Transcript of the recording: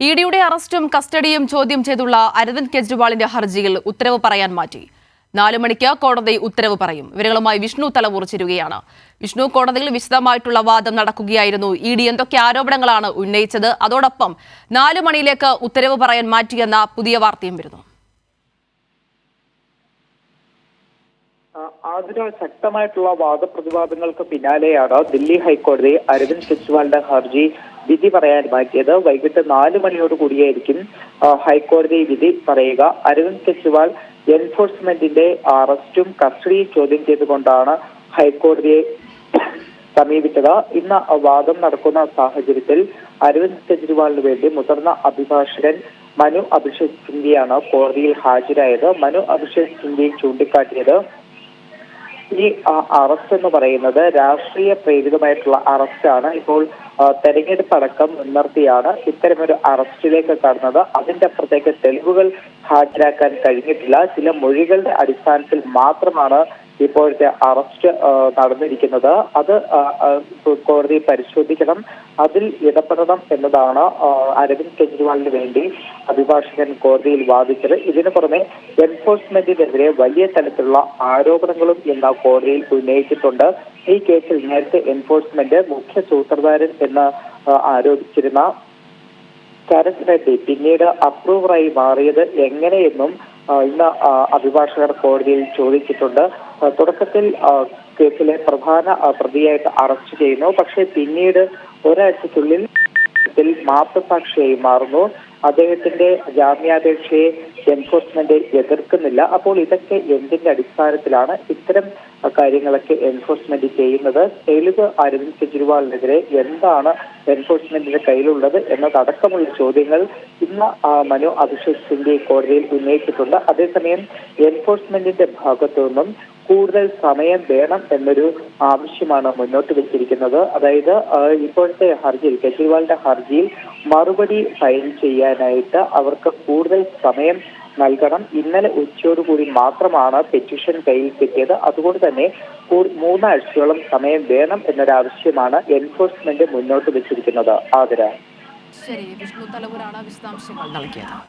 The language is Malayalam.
ഇ ഡിയുടെ അറസ്റ്റും കസ്റ്റഡിയും ചോദ്യം ചെയ്തുള്ള അരവിന്ദ് കെജ്രിവാളിന്റെ ഹർജിയിൽ ഉത്തരവ് പറയാൻ മാറ്റി. നാലു മണിക്ക് കോടതി ഉത്തരവ് പറയും. ഇവരുകളുമായി വിഷ്ണു തലമുറിച്ചിരുകയാണ് ചേരുകയാണ്. വിഷ്ണു കോടതിയിൽ വിശദമായിട്ടുള്ള വാദം നടക്കുകയായിരുന്നു. ഇ ഡി എന്തൊക്കെ ആരോപണങ്ങളാണ് ഉന്നയിച്ചത്? അതോടൊപ്പം നാലു മണിയിലേക്ക് ഉത്തരവ് പറയാൻ മാറ്റിയെന്ന പുതിയ വാർത്തയും വരുന്നു. അതിന് ശക്തമായിട്ടുള്ള വാദപ്രതിവാദങ്ങൾക്ക് പിന്നാലെയാണ് ദില്ലി ഹൈക്കോടതി അരവിന്ദ് കെജ്രിവാളിന്റെ ഹർജി വിധി പറയാൻ മാറ്റിയത്. വൈകിട്ട് നാല് മണിയോട് കൂടിയായിരിക്കും ഹൈക്കോടതി വിധി പറയുക. അരവിന്ദ് കെജ്രിവാൾ എൻഫോഴ്സ്മെന്റിന്റെ അറസ്റ്റും കസ്റ്റഡിയും ചോദ്യം ചെയ്തുകൊണ്ടാണ് ഹൈക്കോടതിയെ സമീപിച്ചത്. ഇന്ന് വാദം നടക്കുന്ന സാഹചര്യത്തിൽ അരവിന്ദ് കെജ്രിവാളിന് വേണ്ടി മുതിർന്ന അഭിഭാഷകൻ മനു അഭിഷേക് സിംഗിയാണ് കോടതിയിൽ ഹാജരായത്. മനു അഭിഷേക് സിംഗി ചൂണ്ടിക്കാട്ടിയത് ഈ അറസ്റ്റ് എന്ന് പറയുന്നത് രാഷ്ട്രീയ പ്രേരിതമായിട്ടുള്ള അറസ്റ്റാണ്. ഇപ്പോൾ തെരഞ്ഞെടുപ്പ് അടക്കം മുൻനിർത്തിയാണ് ഇത്തരമൊരു അറസ്റ്റിലേക്ക് കടന്നത്. അതിന്റെ അപ്പുറത്തേക്ക് തെളിവുകൾ ഹാജരാക്കാൻ കഴിഞ്ഞിട്ടില്ല. ചില മൊഴികളുടെ അടിസ്ഥാനത്തിൽ മാത്രമാണ് ഇപ്പോഴത്തെ അറസ്റ്റ് നടന്നിരിക്കുന്നത്. അത് കോടതി പരിശോധിക്കണം. അതിൽ ഇടപെടണം എന്നതാണ് അരവിന്ദ് കെജ്രിവാളിന് വേണ്ടി അഭിഭാഷകൻ കോടതിയിൽ വാദിച്ചത്. ഇതിനു പുറമെ എൻഫോഴ്സ്മെന്റിനെതിരെ വലിയ തരത്തിലുള്ള ആരോപണങ്ങളും ഇന്ന് കോടതിയിൽ ഉന്നയിച്ചിട്ടുണ്ട്. ഈ കേസിൽ നേരത്തെ എൻഫോഴ്സ്മെന്റ് മുഖ്യ സൂത്രധാരൻ എന്ന് ആരോപിച്ചിരുന്ന ശരത് റെഡ്ഡി പിന്നീട് അപ്രൂവറായി മാറിയത് എങ്ങനെയെന്നും ഇന്ന് അഭിഭാഷകർ കോടതിയിൽ ചോദിച്ചിട്ടുണ്ട്. തുടക്കത്തിൽ കേസിലെ പ്രധാന പ്രതിയായിട്ട് അറസ്റ്റ് ചെയ്യുന്നു. പക്ഷേ പിന്നീട് ഒരാഴ്ചക്കുള്ളിൽ മാപ്പ് മാപ്പസാക്ഷിയായി മാറുന്നു. അദ്ദേഹത്തിന്റെ ജാമ്യാപേക്ഷയെ എൻഫോഴ്സ്മെന്റ് എതിർക്കുന്നില്ല. അപ്പോൾ ഇതൊക്കെ എന്തിന്റെ അടിസ്ഥാനത്തിലാണ് ഇത്തരം കാര്യങ്ങളൊക്കെ എൻഫോഴ്സ്മെന്റ് ചെയ്യുന്നത്? തെളിവ് അരവിന്ദ് കെജ്രിവാളിനെതിരെ എന്താണ് എൻഫോഴ്സ്മെന്റിന്റെ കയ്യിലുള്ളത് എന്നതടക്കമുള്ള ചോദ്യങ്ങൾ ഇന്ന് മനു അഭിഷേക് സിംഗ് കോടതിയിൽ ഉന്നയിച്ചിട്ടുണ്ട്. അതേസമയം എൻഫോഴ്സ്മെന്റിന്റെ ഭാഗത്തു നിന്നും കൂടുതൽ സമയം വേണം എന്നൊരു ആവശ്യമാണ് മുന്നോട്ട് വെച്ചിരിക്കുന്നത്. അതായത് ഇപ്പോഴത്തെ ഹർജിയിൽ കെജ്രിവാളിന്റെ ഹർജിയിൽ മറുപടി ഫയൽ ചെയ്യാനായിട്ട് അവർക്ക് കൂടുതൽ സമയം നൽകണം. ഇന്നലെ ഉച്ചയോടുകൂടി മാത്രമാണ് പെറ്റീഷൻ കയ്യിൽ കിട്ടിയത്. അതുകൊണ്ട് തന്നെ മൂന്നാഴ്ചയോളം സമയം വേണം എന്നൊരാവശ്യമാണ് എൻഫോഴ്സ്മെന്റ് മുന്നോട്ട് വെച്ചിരിക്കുന്നത്. ആതിര.